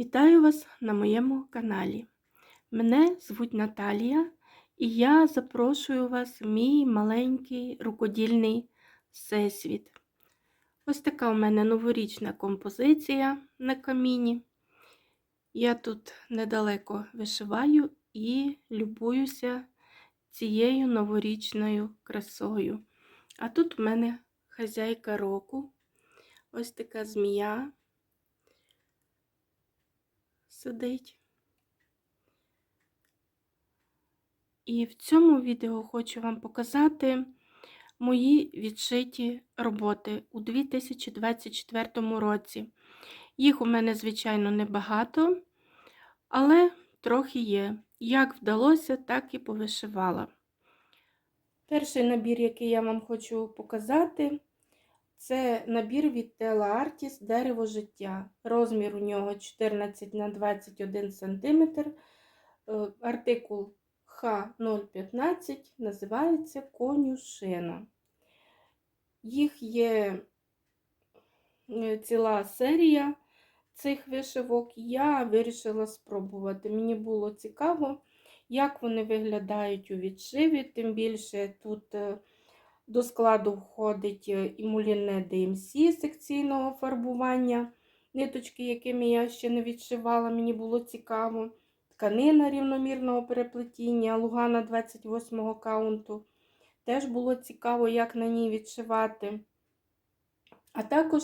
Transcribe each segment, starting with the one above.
Вітаю вас на моєму каналі. Мене звуть Наталія, і я запрошую вас в мій маленький рукодільний всесвіт. Ось така у мене новорічна композиція на каміні. Я тут недалеко вишиваю і любуюся цією новорічною красою. А тут у мене хазяйка року, ось така змія сидить. І в цьому відео хочу вам показати мої відшиті роботи у 2024 році. Їх у мене, звичайно, небагато, але трохи є. Як вдалося, так і повишивала. Перший набір, який я вам хочу показати, це набір від Tela Artis Дерево життя. Розмір у нього 14 на 21 см. Артикул Х015 називається конюшина. Їх є е, ціла серія цих вишивок. Я вирішила спробувати. Мені було цікаво, як вони виглядають у відшиві, тим більше тут. До складу входить е, імуліне DMC секційного фарбування, ниточки, якими я ще не відшивала, мені було цікаво. Тканина рівномірного переплетіння, Лугана 28 каунту. Теж було цікаво, як на ній відшивати. А також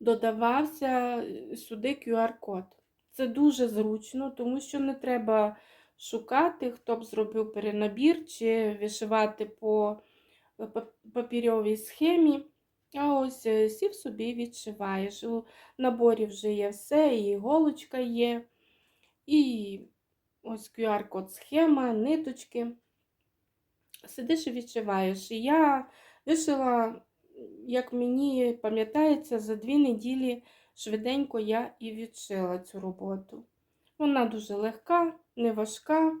додавався е, сюди QR-код. Це дуже зручно, тому що не треба шукати, хто б зробив перенабір чи вишивати по папірьовій схемі. А ось е, сів собі відшиваєш. У наборі вже є все, і іголочка є, і ось QR-код схема, ниточки. Сидиш і відшиваєш. Я вишила, як мені пам'ятається, за дві неділі швиденько я і відшила цю роботу. Вона дуже легка, не важка.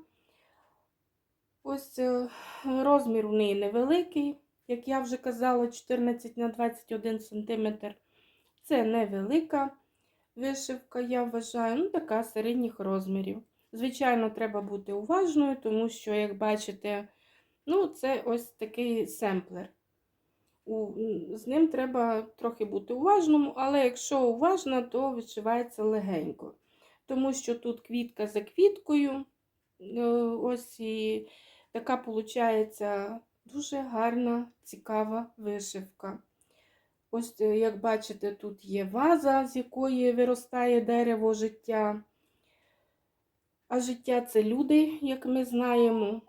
Ось е, розмір у неї невеликий, як я вже казала, 14 на 21 см. Це невелика вишивка, я вважаю, ну така середніх розмірів. Звичайно, треба бути уважною, тому що, як бачите, ну, це ось такий семплер. З ним треба трохи бути уважним, але якщо уважно, то відшивається легенько. Тому що тут квітка за квіткою. Е, ось і Така виходить дуже гарна, цікава вишивка. Ось, е, як бачите, тут є ваза, з якої виростає дерево життя. А життя це люди, як ми знаємо.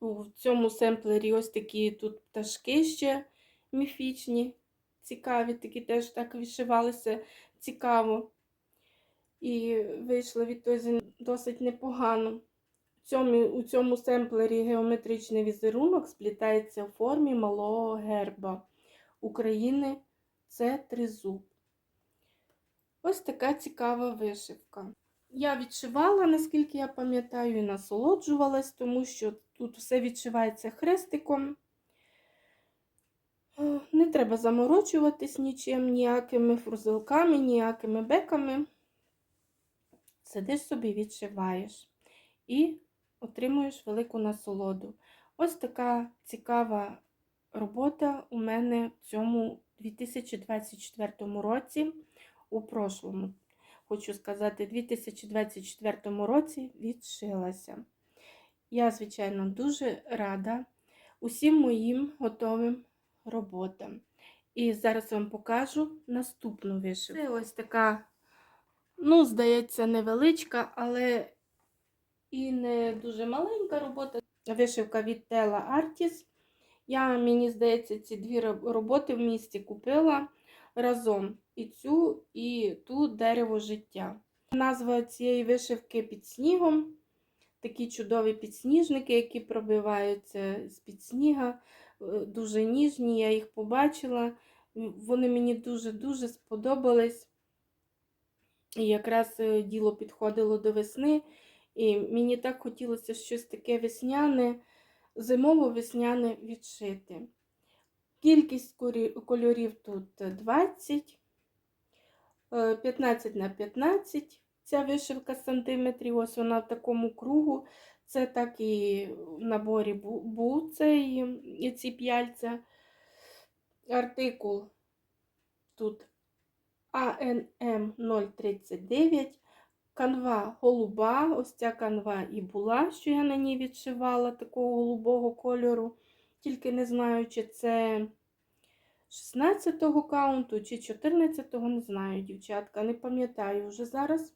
У цьому семплері ось такі тут пташки ще міфічні, цікаві, такі теж так вишивалися цікаво і вийшло відтоді досить непогано. У цьому, у цьому семплері геометричний візерунок сплітається в формі малого герба України це тризуб. Ось така цікава вишивка. Я відшивала, наскільки я пам'ятаю, і насолоджувалась, тому що тут все відшивається хрестиком. Не треба заморочуватись нічим, ніякими фрузелками, ніякими беками сидиш собі, відшиваєш і отримуєш велику насолоду. Ось така цікава робота у мене в цьому 2024 році, у прошлому, хочу сказати, 2024 році відшилася. Я, звичайно, дуже рада усім моїм готовим роботам. І зараз вам покажу наступну вишивку. Це ось така Ну, здається, невеличка, але і не дуже маленька робота. Вишивка від Tela Artis. Я, мені здається, ці дві роботи в місті купила разом і цю, і ту дерево життя. Назва цієї вишивки під снігом. Такі чудові підсніжники, які пробиваються з-під сніга, е, дуже ніжні, я їх побачила. Вони мені дуже-дуже сподобались. І якраз е, діло підходило до весни, і мені так хотілося щось таке весняне, зимово-весняне відшити. Кількість кольорів тут 20. е, 15 на 15 ця вишивка сантиметрів. Ось вона в такому кругу. Це так і в наборі був цей, ці п'яльця. Артикул тут АНМ 039. Канва голуба. Ось ця канва і була, що я на ній відшивала такого голубого кольору. Тільки не знаю, чи це 16-го каунту, чи 14-го, не знаю, дівчатка, не пам'ятаю вже зараз.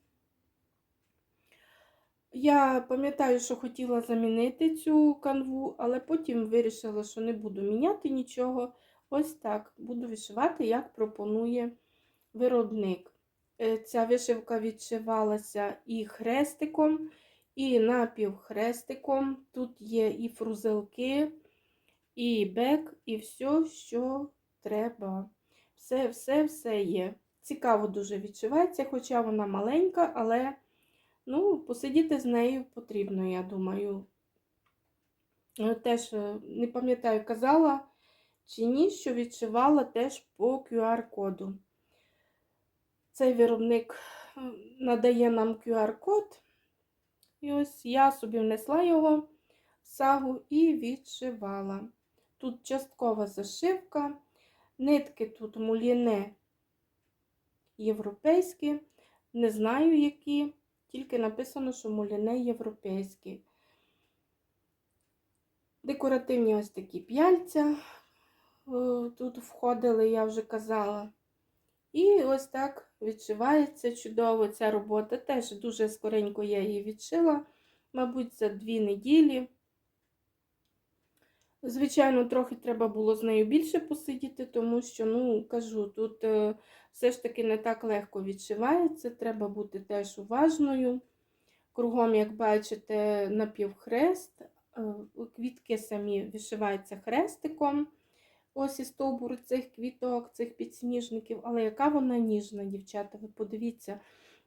Я пам'ятаю, що хотіла замінити цю канву, але потім вирішила, що не буду міняти нічого. Ось так буду вишивати, як пропонує виробник. Е, Ця вишивка відшивалася і хрестиком, і напівхрестиком. Тут є і фрузелки, і бек, і все, що треба. Все, все, все є. Цікаво дуже відшивається, хоча вона маленька, але ну, посидіти з нею потрібно, я думаю. Е, Теж е, не пам'ятаю, казала чи ні, що відшивала теж по QR-коду. Цей виробник е, надає нам QR-код. І ось я собі внесла його в сагу і відшивала. Тут часткова зашивка, нитки тут муліне європейські, не знаю які, тільки написано, що муліне європейські. Декоративні ось такі п'яльця е, тут входили, я вже казала. І ось так відшивається чудово ця робота. Теж дуже скоренько я її відшила, мабуть, за дві неділі. Звичайно, трохи треба було з нею більше посидіти, тому що, ну, кажу, тут е, все ж таки не так легко відшивається, треба бути теж уважною. Кругом, як бачите, напівхрест, е, квітки самі вишиваються хрестиком. Ось і стовбур цих квіток, цих підсніжників. Але яка вона ніжна, дівчата, ви подивіться,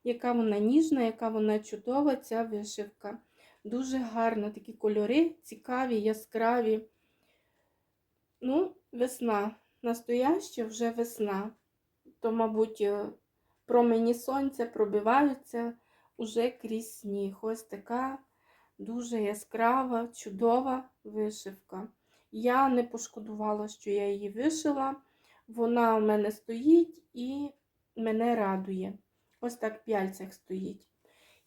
яка вона ніжна, яка вона чудова, ця вишивка. Дуже гарна, такі кольори, цікаві, яскраві. Ну, весна. Настояща вже весна. То, мабуть, е, промені сонця пробиваються уже крізь сніг. Ось така дуже яскрава, чудова вишивка. Я не пошкодувала, що я її вишила. Вона у мене стоїть і мене радує. Ось так в п'яльцях стоїть.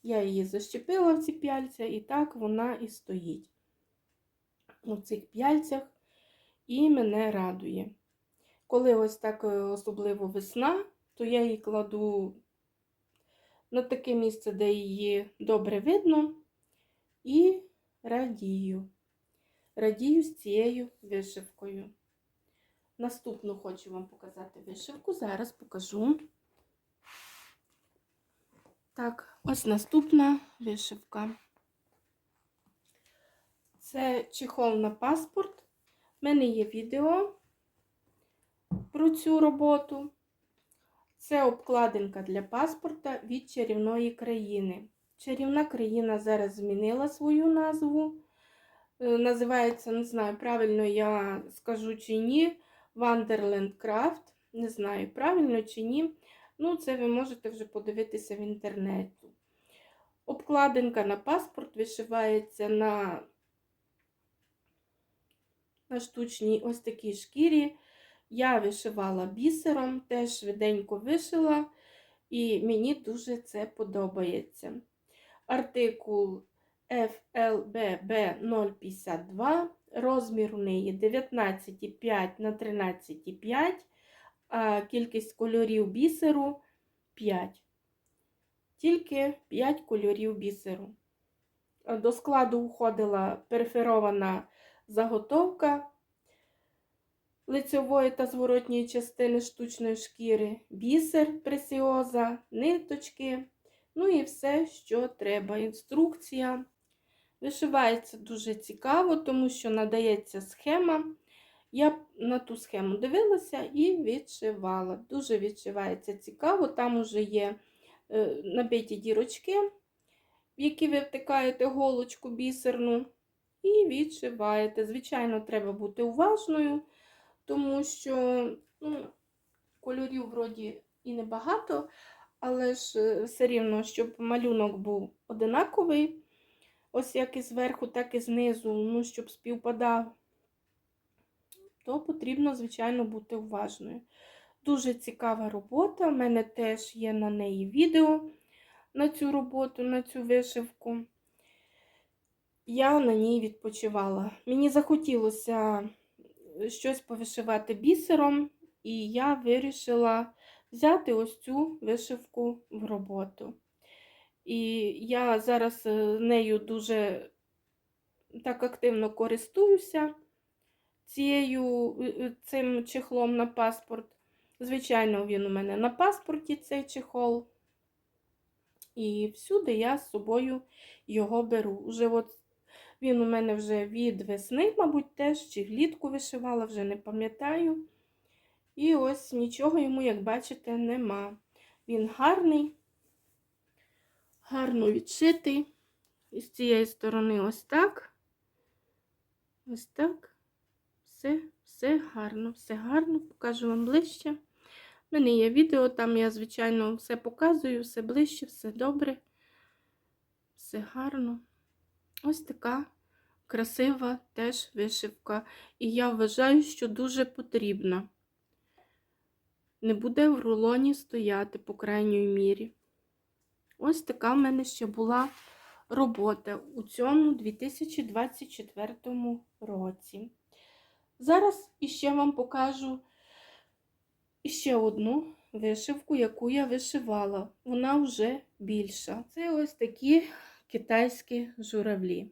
Я її защепила в ці п'яльця, і так вона і стоїть. У цих п'яльцях і мене радує. Коли ось так е, особливо весна, то я її кладу на таке місце, де її добре видно, і радію. Радію з цією вишивкою. Наступну хочу вам показати вишивку. Зараз покажу. Так, ось наступна вишивка. Це чехол на паспорт. У мене є відео про цю роботу. Це обкладинка для паспорта від чарівної країни. Чарівна країна зараз змінила свою назву. Е, Називається, не знаю, правильно я скажу чи ні. Wonderland Craft. Не знаю, правильно чи ні. Ну, це ви можете вже подивитися в інтернеті. Обкладинка на паспорт вишивається на, на штучній ось такій шкірі. Я вишивала бісером, теж швиденько вишила, і мені дуже це подобається. Артикул FLBB 052, розмір у неї 19,5 на 13,5, а кількість кольорів бісеру 5. Тільки 5 кольорів бісеру. До складу входила перферована заготовка лицьової та зворотньої частини штучної шкіри, бісер пресіоза, ниточки, ну і все, що треба. Інструкція. Вишивається дуже цікаво, тому що надається схема. Я на ту схему дивилася і відшивала. Дуже відшивається цікаво. Там вже є е, набиті дірочки, в які ви втикаєте голочку бісерну, і відшиваєте. Звичайно, треба бути уважною, тому що ну, кольорів вроді і небагато, але ж е, все рівно, щоб малюнок був одинаковий, ось як і зверху, так і знизу, ну, щоб співпадав, то потрібно, звичайно, бути уважною. Дуже цікава робота. У мене теж є на неї відео на цю роботу, на цю вишивку. Я на ній відпочивала. Мені захотілося щось повишивати бісером, і я вирішила взяти ось цю вишивку в роботу. І я зараз е, нею дуже так активно користуюся цією, е, е, цим чехлом на паспорт. Звичайно, він у мене на паспорті цей чехол. І всюди я з собою його беру. Уже от він у мене вже від весни, мабуть, теж, чи влітку вишивала, вже не пам'ятаю. І ось нічого йому, як бачите, нема. Він гарний, гарно відшитий. І з цієї сторони ось так. Ось так. Все, все гарно, все гарно, покажу вам ближче. У мене є відео, там я, звичайно, все показую, все ближче, все добре, все гарно. Ось така красива теж вишивка. І я вважаю, що дуже потрібна. Не буде в рулоні стояти, по крайньої мірі. Ось така в мене ще була робота у цьому 2024 році. Зараз іще вам покажу іще одну вишивку, яку я вишивала. Вона вже більша. Це ось такі китайські журавлі.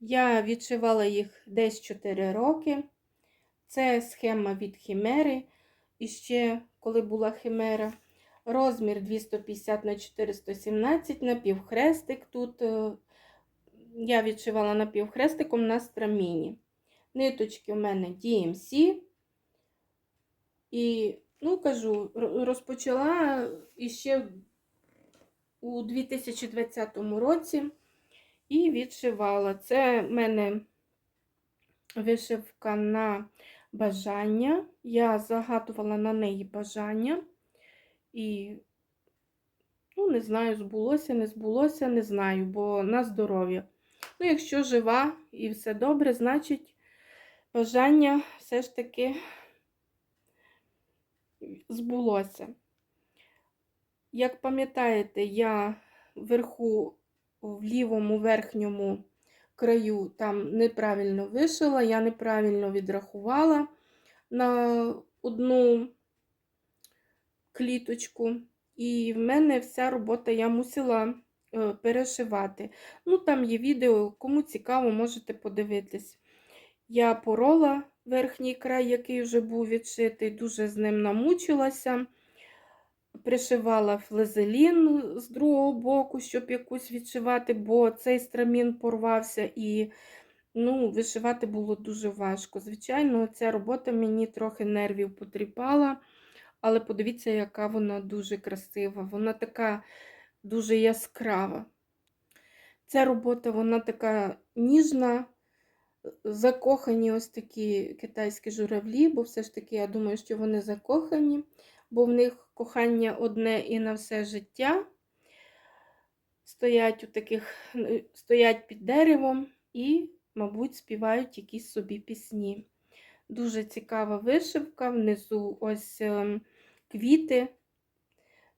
Я відшивала їх десь 4 роки. Це схема від хімери. І ще, коли була химера, розмір 250 на 417 напівхрестик. Тут е, я відшивала напівхрестиком на страміні. Ниточки у мене DMC. І, ну, кажу, розпочала іще у 2020 році і відшивала. Це в мене вишивка на бажання. Я загадувала на неї бажання. І, ну, не знаю, збулося, не збулося, не знаю, бо на здоров'я. Ну, якщо жива і все добре, значить бажання все ж таки збулося. Як пам'ятаєте, я вверху в лівому верхньому краю там неправильно вишила, я неправильно відрахувала на одну кліточку, і в мене вся робота я мусила е, перешивати. Ну, там є відео, кому цікаво, можете подивитись. Я порола верхній край, який вже був відшитий, дуже з ним намучилася. Пришивала флезелін з другого боку, щоб якусь відшивати, бо цей страмін порвався і ну, вишивати було дуже важко. Звичайно, ця робота мені трохи нервів потріпала, але подивіться, яка вона дуже красива. Вона така дуже яскрава. Ця робота вона така ніжна, закохані ось такі китайські журавлі, бо все ж таки, я думаю, що вони закохані бо в них кохання одне і на все життя. Стоять у таких, стоять під деревом і, мабуть, співають якісь собі пісні. Дуже цікава вишивка, внизу ось ем, квіти,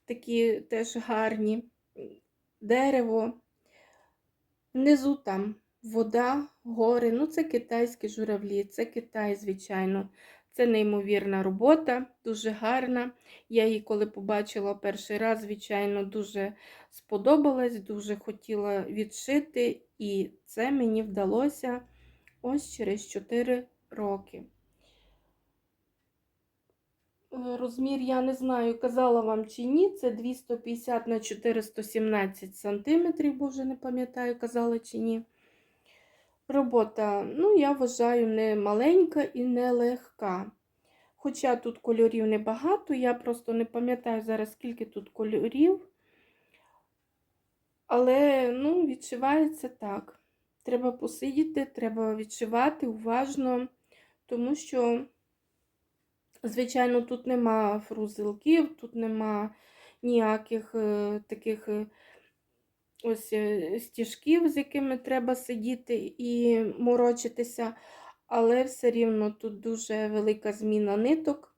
такі теж гарні, дерево. Внизу там вода, гори. Ну, це китайські журавлі, це Китай, звичайно. Це неймовірна робота, дуже гарна. Я її, коли побачила перший раз, звичайно, дуже сподобалась, дуже хотіла відшити, і це мені вдалося ось через 4 роки. Е, розмір, я не знаю, казала вам чи ні, це 250 на 417 см, бо вже не пам'ятаю, казала чи ні. Робота, ну, я вважаю, не маленька і не легка. Хоча тут кольорів небагато, я просто не пам'ятаю зараз, скільки тут кольорів. Але, ну, відшивається так. Треба посидіти, треба відшивати уважно, тому що Звичайно, тут нема фрузелків, тут нема ніяких е, таких е, ось е, стіжків, з якими треба сидіти і морочитися, але все рівно тут дуже велика зміна ниток,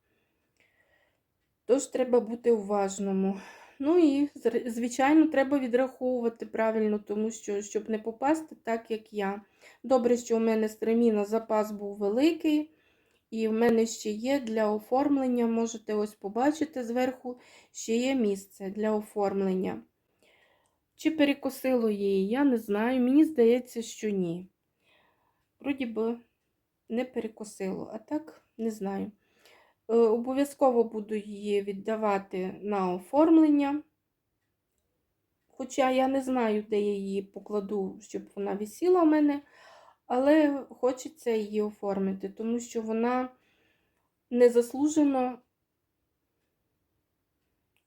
тож треба бути уважному. Ну і, звичайно, треба відраховувати правильно, тому що, щоб не попасти так, як я. Добре, що у мене стреміна запас був великий. І в мене ще є для оформлення, можете ось побачити зверху, ще є місце для оформлення. Чи перекосило її, я не знаю. Мені здається, що ні. Вроді би не перекосило, а так не знаю. Е, Обов'язково буду її віддавати на оформлення. Хоча я не знаю, де я її покладу, щоб вона висіла у мене, але хочеться її оформити, тому що вона незаслужено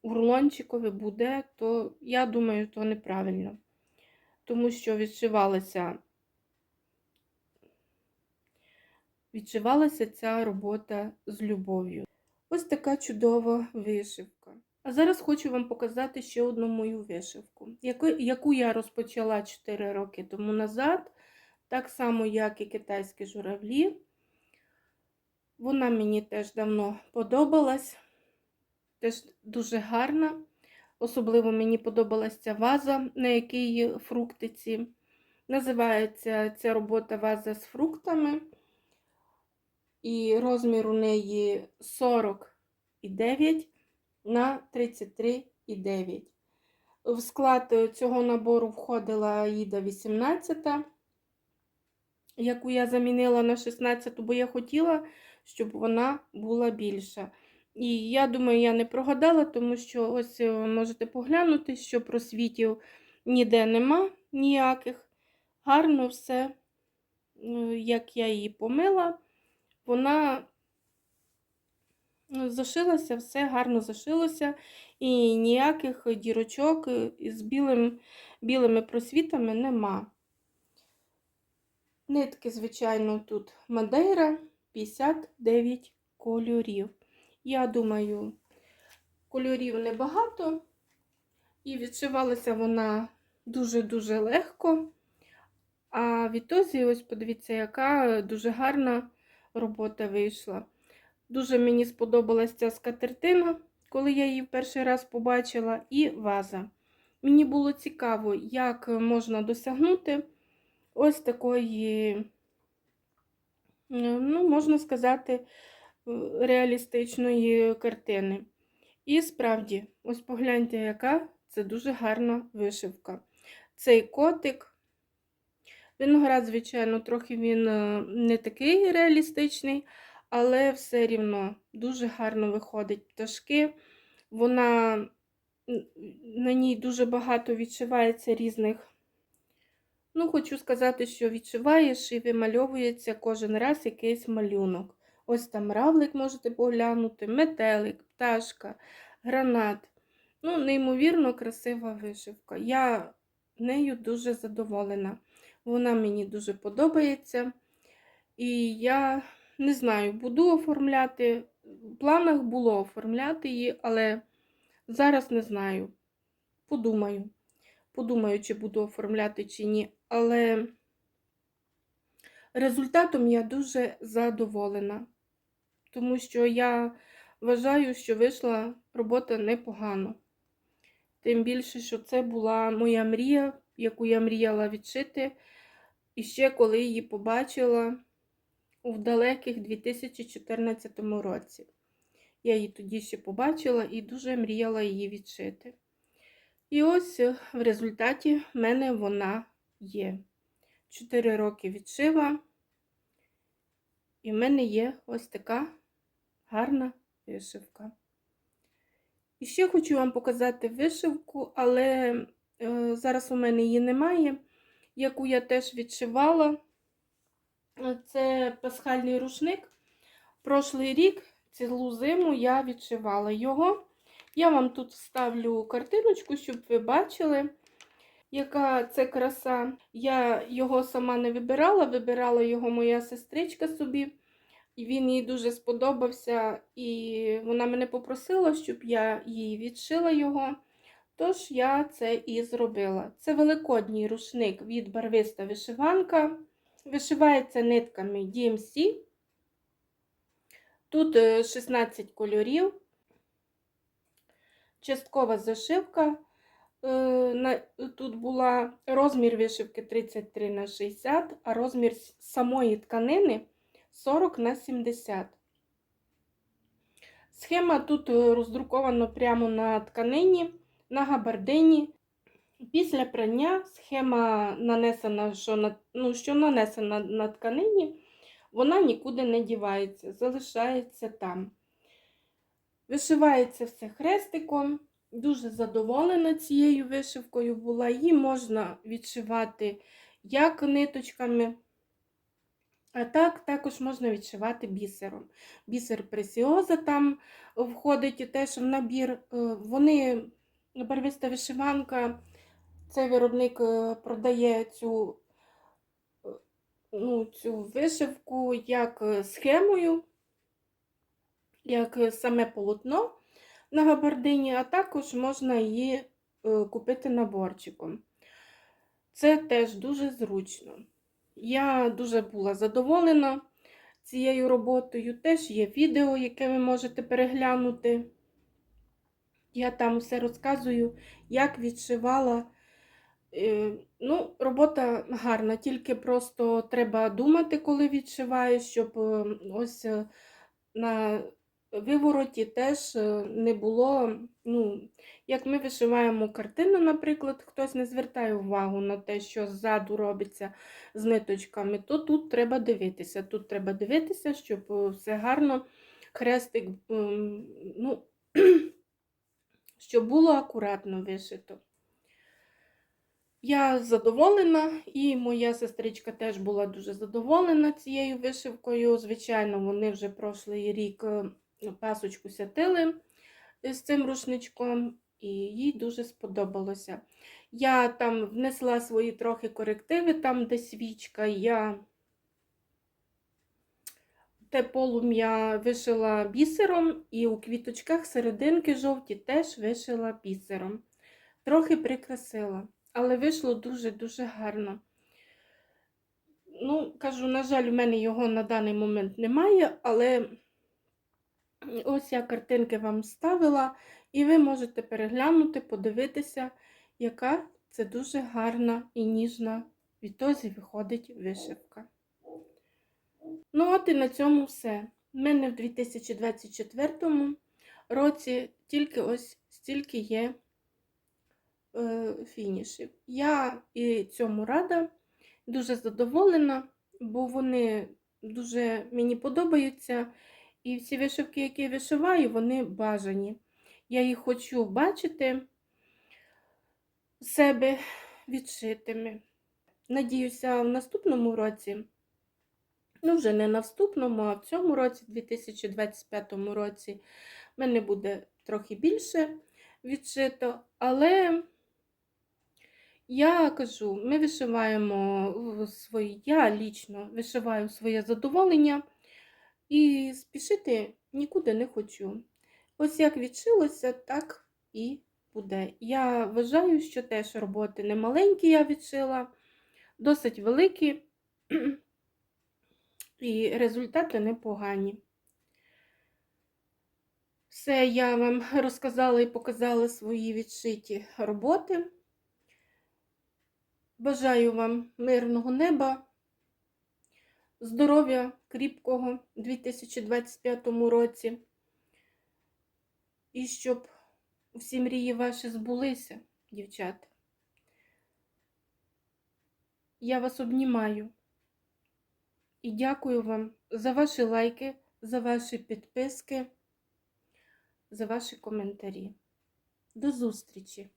у рулончикові буде, то я думаю, то неправильно. Тому що відшивалася, відшивалася ця робота з любов'ю. Ось така чудова вишивка. А зараз хочу вам показати ще одну мою вишивку, яку, я розпочала 4 роки тому назад, так само, як і китайські журавлі. Вона мені теж давно подобалась, теж дуже гарна. Особливо мені подобалася ця ваза, на якій фруктиці. Називається ця робота ваза з фруктами. І розмір у неї 49 на 33,9. В склад цього набору входила Аїда 18, яку я замінила на 16, бо я хотіла, щоб вона була більша. І я думаю, я не прогадала, тому що ось е, можете поглянути, що просвітів ніде нема ніяких. Гарно все, е, як я її помила, вона е, зашилася, все гарно зашилося, і ніяких дірочок з білим, білими просвітами нема. Нитки, звичайно, тут Мадейра 59 кольорів. Я думаю, кольорів небагато, і відшивалася вона дуже-дуже легко. А відтоді, ось подивіться, яка дуже гарна робота вийшла. Дуже мені сподобалася ця скатертина, коли я її в перший раз побачила, і ваза. Мені було цікаво, як можна досягнути ось такої, ну, можна сказати, реалістичної картини. І справді, ось погляньте, яка це дуже гарна вишивка. Цей котик, виноград, звичайно, трохи він е, не такий реалістичний, але все рівно дуже гарно виходить пташки. Вона на ній дуже багато відшивається різних. Ну, хочу сказати, що відшиваєш і вимальовується кожен раз якийсь малюнок. Ось там равлик можете поглянути, метелик, пташка, гранат. Ну, неймовірно красива вишивка. Я нею дуже задоволена. Вона мені дуже подобається. І я не знаю, буду оформляти. В планах було оформляти її, але зараз не знаю. Подумаю. Подумаю, чи буду оформляти, чи ні. Але результатом я дуже задоволена тому що я вважаю, що вийшла робота непогано. Тим більше, що це була моя мрія, яку я мріяла відшити. І ще коли її побачила у далеких 2014 році. Я її тоді ще побачила і дуже мріяла її відшити. І ось в результаті в мене вона є. Чотири роки відшива, і в мене є ось така гарна вишивка. І ще хочу вам показати вишивку, але е, зараз у мене її немає, яку я теж відшивала. Це пасхальний рушник. Прошлий рік, цілу зиму, я відшивала його. Я вам тут вставлю картиночку, щоб ви бачили, яка це краса. Я його сама не вибирала, вибирала його моя сестричка собі. він їй дуже сподобався, і вона мене попросила, щоб я їй відшила його. Тож я це і зробила. Це великодній рушник від барвиста вишиванка. Вишивається нитками DMC. Тут е, 16 кольорів, часткова зашивка. Е, Тут була розмір вишивки 33 на 60, а розмір самої тканини 40 на 70. Схема тут е, роздрукована прямо на тканині, на габардині. Після прання схема нанесена, що, на, ну, що нанесена на тканині, вона нікуди не дівається, залишається там. Вишивається все хрестиком. Дуже задоволена цією вишивкою була. Її можна відшивати як ниточками, а так також можна відшивати бісером. Бісер пресіоза там входить теж в набір. Е, Вони, барвиста вишиванка, цей виробник е, продає цю, е, ну, цю вишивку як схемою, як е, саме полотно на габардині, а також можна її е, купити наборчиком. Це теж дуже зручно. Я дуже була задоволена цією роботою. Теж є відео, яке ви можете переглянути. Я там все розказую, як відшивала. Е, Ну, робота гарна, тільки просто треба думати, коли відшиваєш, щоб ось на вивороті теж е, не було. Ну, як ми вишиваємо картину, наприклад, хтось не звертає увагу на те, що ззаду робиться з ниточками, то тут треба дивитися. Тут треба дивитися, щоб е, все гарно хрестик, ем, ну, щоб було акуратно вишито. Я задоволена, і моя сестричка теж була дуже задоволена цією вишивкою. Звичайно, вони вже прошлий рік е, пасочку святили з цим рушничком, і їй дуже сподобалося. Я там внесла свої трохи корективи, там, де свічка, я те полум'я вишила бісером, і у квіточках серединки жовті теж вишила бісером. Трохи прикрасила але вийшло дуже-дуже гарно. Ну, кажу, на жаль, у мене його на даний момент немає, але ось я картинки вам ставила, і ви можете переглянути, подивитися, яка це дуже гарна і ніжна відтоді виходить вишивка. Ну, от і на цьому все. У мене в 2024 році тільки ось стільки є е, фінішів. Я і цьому рада, дуже задоволена, бо вони дуже мені подобаються. І всі вишивки, які я вишиваю, вони бажані. Я їх хочу бачити себе відшитими. Надіюся, в наступному році, ну, вже не на наступному, а в цьому році, 2025 році, мене буде трохи більше відшито, але я кажу, ми вишиваємо в свої, я лічно вишиваю своє задоволення і спішити нікуди не хочу. Ось як відшилося, так і буде. Я вважаю, що теж роботи не маленькі я відшила, досить великі, і результати непогані. Все, я вам розказала і показала свої відшиті роботи. Бажаю вам мирного неба, здоров'я кріпкого у 2025 році. І щоб всі мрії ваші збулися, дівчата. Я вас обнімаю і дякую вам за ваші лайки, за ваші підписки, за ваші коментарі. До зустрічі!